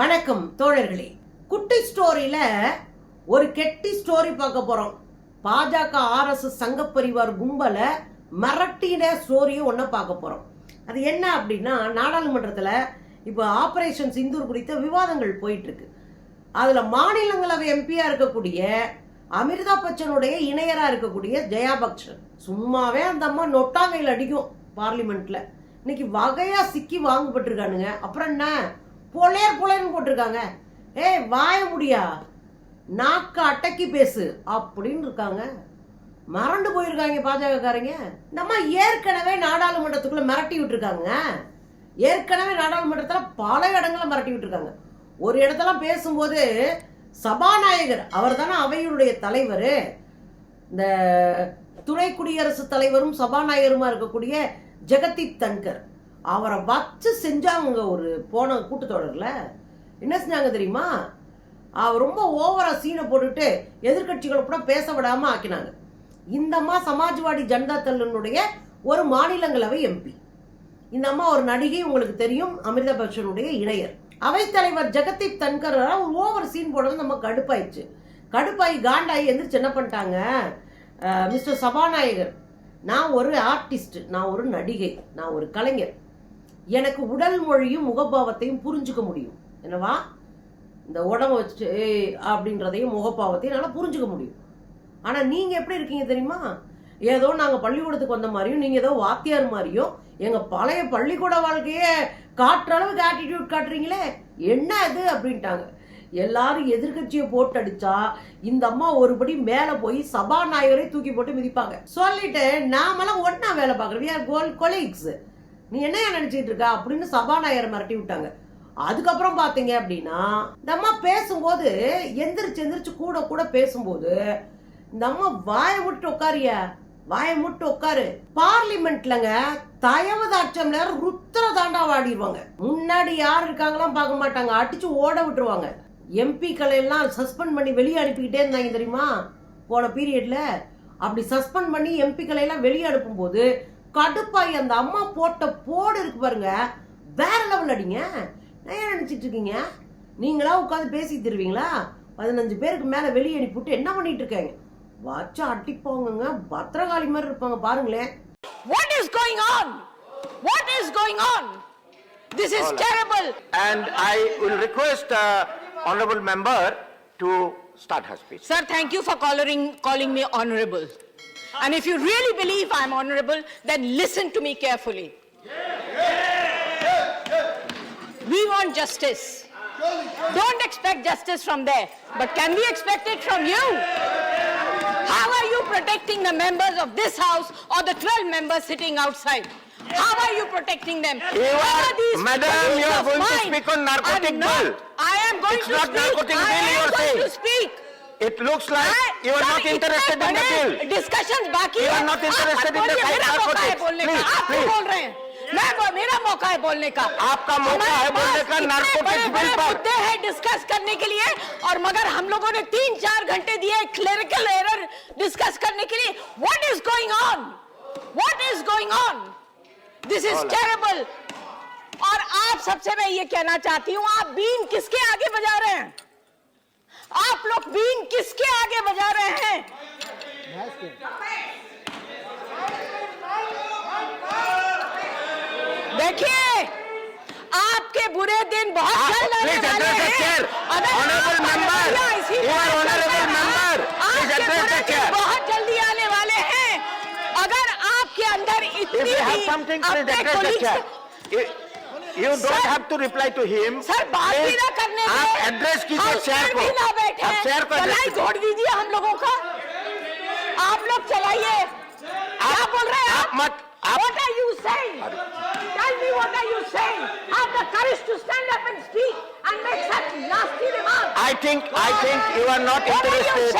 வணக்கம் தோழர்களே. குட்டி ஸ்டோரியில ஒரு கெட்டி ஸ்டோரி பார்க்க போறோம். பாஜக ஆர்எஸ்எஸ் சங்க பரிவார் கும்பலை மிரட்டின ஸ்டோரியும் ஒன்றை பார்க்க போறோம். அது என்ன அப்படின்னா நாடாளுமன்றத்தில் இப்போ ஆபரேஷன் சிந்தூர் குறித்த விவாதங்கள் போயிட்டு இருக்கு அதுல மாநிலங்களவை எம்பியா இருக்கக்கூடிய அமிர்தா பச்சனுடைய இணையரா இருக்கக்கூடிய ஜெயா பக்சன் சும்மாவே அந்த அம்மா நொட்டாங்கையில் அடிக்கும் பார்லிமெண்ட்ல. இன்னைக்கு வகையா சிக்கி வாங்கப்பட்டிருக்கானுங்க. அப்புறம் என்ன? பொலையர் பொலையர்னு போட்டிருக்காங்க. ஏய் வாய முடியா? நாக்க அடக்கி பேசு அப்படின்னு இருக்காங்க. மறண்டு போயிருக்காங்க பாஜகக்காரங்க. நம்ம ஏற்கனவே நாடாளுமன்றத்துக்குள்ள மிரட்டி விட்டுருக்காங்க. ஏற்கனவே நாடாளுமன்றத்தில் பல இடங்களை மிரட்டி விட்டுருக்காங்க. ஒரு இடத்துல பேசும்போது சபாநாயகர் அவர் தானே அவையுடைய தலைவர். இந்த துணை குடியரசுத் தலைவரும் சபாநாயகருமா இருக்கக்கூடிய ஜெகதீப் தன்கர். அவரை வச்சு செஞ்சாங்க ஒரு போன கூட்டத்தொடரில். என்ன செஞ்சாங்க தெரியுமா? அவர் ரொம்ப ஓவரா சீனை போட்டுட்டு எதிர்கட்சிகளை கூட பேச விடாமல் ஆக்கினாங்க. இந்த அம்மா சமாஜ்வாடி ஜனதா தள்ளனுடைய ஒரு மாநிலங்களவை எம்பி இந்த அம்மா ஒரு நடிகை உங்களுக்கு தெரியும் அமிர்தா பச்சனுடைய இணையர். அவைத்தலைவர் ஜெகதீப் தன்கரா ஒரு ஓவர் சீன் போடுறது நம்ம கடுப்பாயிடுச்சு. கடுப்பாயி காண்டாயி எந்திரிச்சு என்ன பண்ணிட்டாங்க? மிஸ்டர் சபாநாயகர் நான் ஒரு ஆர்டிஸ்ட் நான் ஒரு நடிகை நான் ஒரு கலைஞர். எனக்கு உடல் மொழியும் முகபாவத்தையும் புரிஞ்சுக்க முடியும். என்னவா? இந்த உடம்ப வச்சுட்டு ஏய் அப்படின்றதையும் முகப்பாவத்தையும் நல்லா புரிஞ்சுக்க முடியும். ஆனால் நீங்கள் எப்படி இருக்கீங்க தெரியுமா? ஏதோ நாங்கள் பள்ளிக்கூடத்துக்கு வந்த மாதிரியும் நீங்கள் ஏதோ வாத்தியார் மாதிரியும் எங்கள் பழைய பள்ளிக்கூட வாழ்க்கையே காட்டுற அளவுக்கு ஆட்டிடியூட் காட்டுறீங்களே? என்ன அது அப்படின்ட்டாங்க. எல்லாரும் எதிர்க்கட்சியை போட்டு அடிச்சா இந்த அம்மா ஒருபடி மேல போய் சபாநாயகரை தூக்கி போட்டு மிதிப்பாங்க. சொல்லிட்டு நாமெல்லாம் ஒன்னா வேலை பார்க்குறோம். We கோல் கொலீக்ஸ் நீ என்ன நினைச்சிட்டு இருக்க அப்படின்னு சபாநாயகரை மிரட்டி விட்டாங்க. அதுக்கப்புறம் பாத்தீங்க அப்படின்னா இந்த அம்மா பேசும்போது எந்திரிச்சு எந்திரிச்சு கூட கூட பேசும்போது இந்த அம்மா வாயை விட்டு உட்காரிய? வாயை விட்டு உட்காரு. பார்லிமெண்ட்லங்க தயவதாட்சம்ல ருத்திர தாண்டா வாடிடுவாங்க. முன்னாடி யார் இருக்காங்களாம் பார்க்க மாட்டாங்க. அடிச்சு ஓட விட்டுருவாங்க. எம்பிக்களை எல்லாம் சஸ்பெண்ட் பண்ணி வெளியே அனுப்பிக்கிட்டே இருந்தாங்க தெரியுமா? போன பீரியட்ல அப்படி சஸ்பெண்ட் பண்ணி எம்பிக்களை எல்லாம் வெளியே அனுப்பும்போது கடுப்பாய் அந்த அம்மா போட்ட போடு இருக்கு பாருங்க வேற லெவல் அடிங்க நான் ஏன் நினைச்சிட்டு இருக்கீங்க நீங்களா உட்காந்து பேசி தருவீங்களா பதினஞ்சு பேருக்கு மேல வெளியே அனுப்பிவிட்டு என்ன பண்ணிட்டு இருக்காங்க வச்சா அட்டிப்போங்க பத்திரகாளி மாதிரி இருப்பாங்க பாருங்களேன் What is going on? What is going on? This is terrible. And I will request uh, honorable member to start her speech. Sir, thank you for calling, calling me honorable. And if you really believe I'm honorable, then listen to me carefully. We want justice. Don't expect justice from there. But can we expect it from you? How are you protecting the members of this house or the 12 members sitting outside? How are you protecting them? You are- Madam, you are going to speak on narcotic bill. I am going It's to not speak. narcotic I bill am going saying. to speak. It looks like I- you are not interested in the bill. discussions बाकी You are not interested in the fight मेरा मौका है बोलने का। Please, आप क्यों please. बोल रहे हैं? मैं बो- मेरा मौका है बोलने का। आपका मौका हमारे है बोलने पास का इतने narcotics बड़े- बड़े पर। मुद्दे हैं डिस्कस करने के लिए और मगर हम लोगों ने तीन चार घंटे दिए क्लेरिकल एरर डिस्कस करने के लिए। What is going on what is going on this is All right. Terrible और आप सबसे मैं ये कहना चाहती हूँ आप बीन किसके आगे बजा रहे हैं? आप लोग बीन किसके आगे बजा रहे हैं? देखिए आपके बुरे दिन बहुत जल्द आने वाले हैं। ऑनरेबल मेंबर ऑनरेबल मेंबर आपके बुरे दिन बहुत जल्दी आने वाले हैं। अगर आपके अंदर इतनी अपने colleagues You don't sir, have to reply to him. Sir, करने आप एड्रेस की तो शहर को चलाई घोड़ दीजिए हम लोगों का। आप लोग चलाइए। क्या बोल रहे हैं आप मत आप what are you saying tell me what are you saying have the courage to stand up and speak and make such nasty remark I think I think you are not interested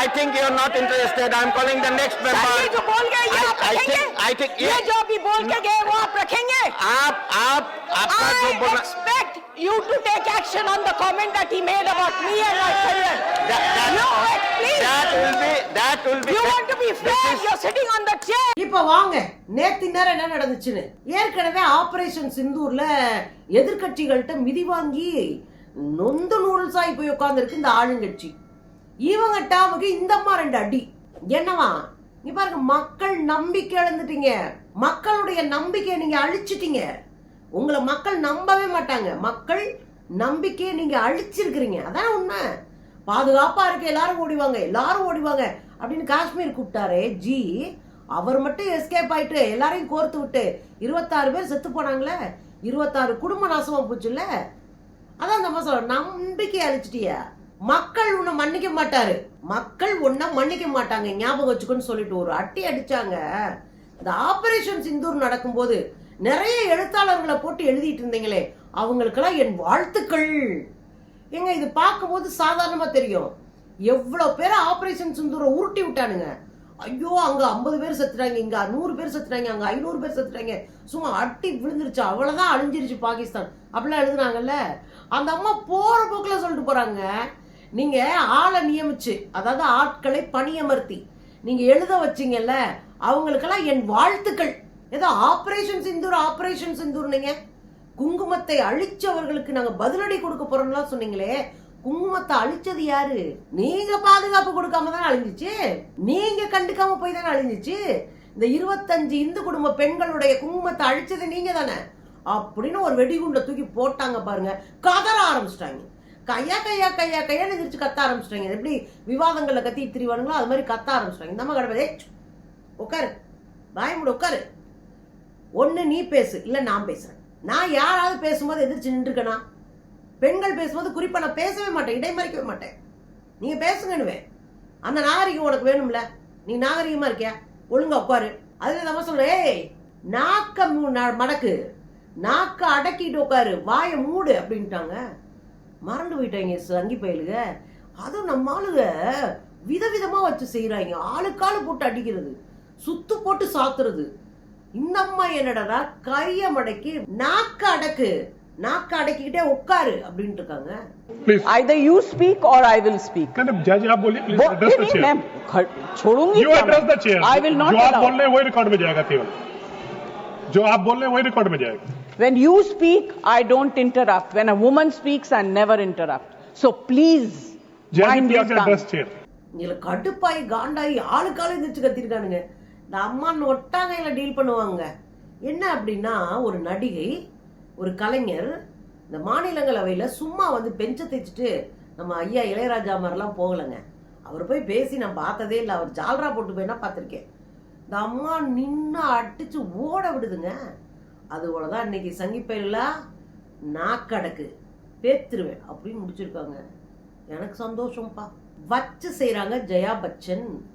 I think you are not interested I am calling the next member ये जो बोल गए ये आप रखेंगे? I think ये जो भी बोल के गए वो आप रखेंगे? आप आप आपका जो बोल expect you to take action on the comment that he made about me and my career. that, that, No, wait, please. that will be that will be You want to be fair? is- You're sitting on the chair. இப்ப வாங்க நேத்து நேரம் என்ன நடந்துச்சுன்னு ஏற்கனவே operation சிந்தூர்ல எதிர்க்கட்சிகள்கிட்ட மிதி வாங்கி நொந்து நூடுல்ஸாகி போய் உட்காந்துருக்கு இந்த ஆளுங்கட்சி இவங்க டாமுக்கு இந்த அம்மா ரெண்டு அடி என்னவா இங்க பாருங்க மக்கள் நம்பிக்கை இழந்துட்டீங்க மக்களுடைய நம்பிக்கையை நீங்க அழிச்சிட்டீங்க உங்களை மக்கள் நம்பவே மாட்டாங்க. மக்கள் நம்பிக்கையை நீங்க அழிச்சிருக்கிறீங்க. அதான் உண்மை? பாதுகாப்பா இருக்க எல்லாரும் ஓடிவாங்க. எல்லாரும் ஓடிவாங்க. அப்படின்னு காஷ்மீர் கூப்பிட்டாரே ஜி. அவர் மட்டும் எஸ்கேப் ஆயிட்டு எல்லாரையும் கோர்த்து விட்டு இருபத்தாறு பேர் செத்து போனாங்களே? இருபத்தாறு குடும்ப நாசமா போச்சுல்ல? அதான் நம்ம சொல்ல நம்பிக்கை அழிச்சிட்டியா. மக்கள் உன்னை மன்னிக்க மாட்டாரு. மக்கள் உன்னை மன்னிக்க மாட்டாங்க. ஞாபகம் வச்சுக்கோன்னு சொல்லிட்டு ஒரு அட்டி அடிச்சாங்க. இந்த ஆபரேஷன் சிந்தூர் நடக்கும்போது நிறைய எழுத்தாளர்களை போட்டு எழுதிட்டு இருந்தீங்களே அவங்களுக்கெல்லாம் என் வாழ்த்துக்கள். ஏங்க இது பார்க்கும்போது சாதாரணமா தெரியும். எவ்வளோ பேரை ஆப்ரேஷன் சிந்தூரை உருட்டி விட்டானுங்க. ஐயோ அங்கே ஐம்பது பேர் செத்துட்டாங்க இங்கே நூறு பேர் செத்துட்டாங்க அங்கே ஐநூறு பேர் செத்துட்டாங்க. சும்மா அட்டி விழுந்துருச்சு அவ்வளோதான் அழிஞ்சிருச்சு பாகிஸ்தான். அப்படிலாம் எழுதுனாங்கல்ல. அந்த அம்மா போகிற போக்கில் சொல்லிட்டு போகிறாங்க நீங்கள் ஆளை நியமிச்சு அதாவது ஆட்களை பணியமர்த்தி நீங்கள் எழுத வச்சீங்கல்ல அவங்களுக்கெல்லாம் என் வாழ்த்துக்கள். ஏதோ ஆப்ரேஷன் சிந்தூர் ஆப்ரேஷன் சிந்தூர்னீங்க. குங்குமத்தை அழிச்சவர்களுக்கு நாங்கள் பதிலடி கொடுக்க போறோம்லாம் சொன்னீங்களே. குங்குமத்தை அழிச்சது யாரு? நீங்க பாதுகாப்பு கொடுக்காம தானே அழிஞ்சிச்சு? நீங்க கண்டுக்காம போய் தானே அழிஞ்சிச்சு? இந்த இருபத்தஞ்சு இந்து குடும்ப பெண்களுடைய குங்குமத்தை அழிச்சது நீங்க தானே. அப்படின்னு ஒரு வெடிகுண்டை தூக்கி போட்டாங்க பாருங்க. கதற ஆரம்பிச்சிட்டாங்க. கையா கையா கையா கையா எதிர்த்து கத்த ஆரம்பிச்சிட்டாங்க. இது எப்படி விவாதங்களில் கத்தி திரிவானுங்களோ அது மாதிரி கத்த ஆரம்பிச்சிட்டாங்க. இந்த மாதிரி கடவுளே உட்காரு பாய் மூட உட்காரு ஒன்று நீ பேசு இல்லை நான் பேசுகிறேன் நான் யாராவது பேசும்போது எதிர்த்து நின்றுக்கணா பெண்கள் பேசும்போது குறிப்பாக நான் பேசவே மாட்டேன் இடைமறிக்கவே மாட்டேன். நீங்கள் பேசுங்கன்னுவேன். அந்த நாகரிகம் உனக்கு வேணும்ல? நீ நாகரிகமாக இருக்கியா? ஒழுங்கா உட்காரு. அதில் நம்ம சொல்கிறேன் ஏய் நாக்க ந- மடக்கு. நாக்க அடக்கிட்டு உட்காரு வாயை மூடு அப்படின்ட்டாங்க. மறந்து போயிட்டாங்க சங்கி பயலுக. அதுவும் நம்ம ஆளுங்க விதவிதமாக வச்சு செய்கிறாங்க ஆளுக்காளு போட்டு அடிக்கிறது சுத்து போட்டு சாத்துறது. இந்த அம்மா என்னடா கைய மடக்கி நாக்க அடக்கு நாக்க அடக்கிக்கிட்டே உட்காரு அப்படின்ட்டு இருக்காங்க please Either you speak or I will speak. Madam जज आप बोलिए प्लीज वो- एड्रेस द नहीं, चेयर मैं खड़- छोड़ूंगी यू क्या एड्रेस द मैं? चेयर I will not जो आप allow. बोल रहे हैं वही रिकॉर्ड में जाएगा केवल जो आप बोल रहे हैं वही रिकॉर्ड में जाएगा When you speak, I don't interrupt. When a woman speaks, I never interrupt. So please, जज mind your please address tongue. Chair இதுல கடுப்பாய் காண்டாயி ஆளுக்காலும் எந்திரிச்சு கத்திருக்கானுங்க இந்த அம்மான்னு ஒட்டாங்கையில் டீல் பண்ணுவாங்க. என்ன அப்படின்னா ஒரு நடிகை ஒரு கலைஞர் இந்த மாநிலங்களவையில் சும்மா வந்து பெஞ்சை தைச்சிட்டு நம்ம ஐயா இளையராஜா மாதிரிலாம் போகலைங்க. அவர் போய் பேசி நான் பார்த்ததே இல்லை. அவர் ஜால்ரா போட்டு போய் பார்த்துருக்கேன்? இந்த அம்மா நின்று அடித்து ஓட விடுதுங்க. அது போலதான் இன்னைக்கு சங்கிப்பயிலாம் நாக்கடக்கு பேத்துருவேன் அப்படின்னு முடிச்சிருக்காங்க. எனக்கு சந்தோஷம்ப்பா. வச்சு செய்கிறாங்க ஜெயா பச்சன்.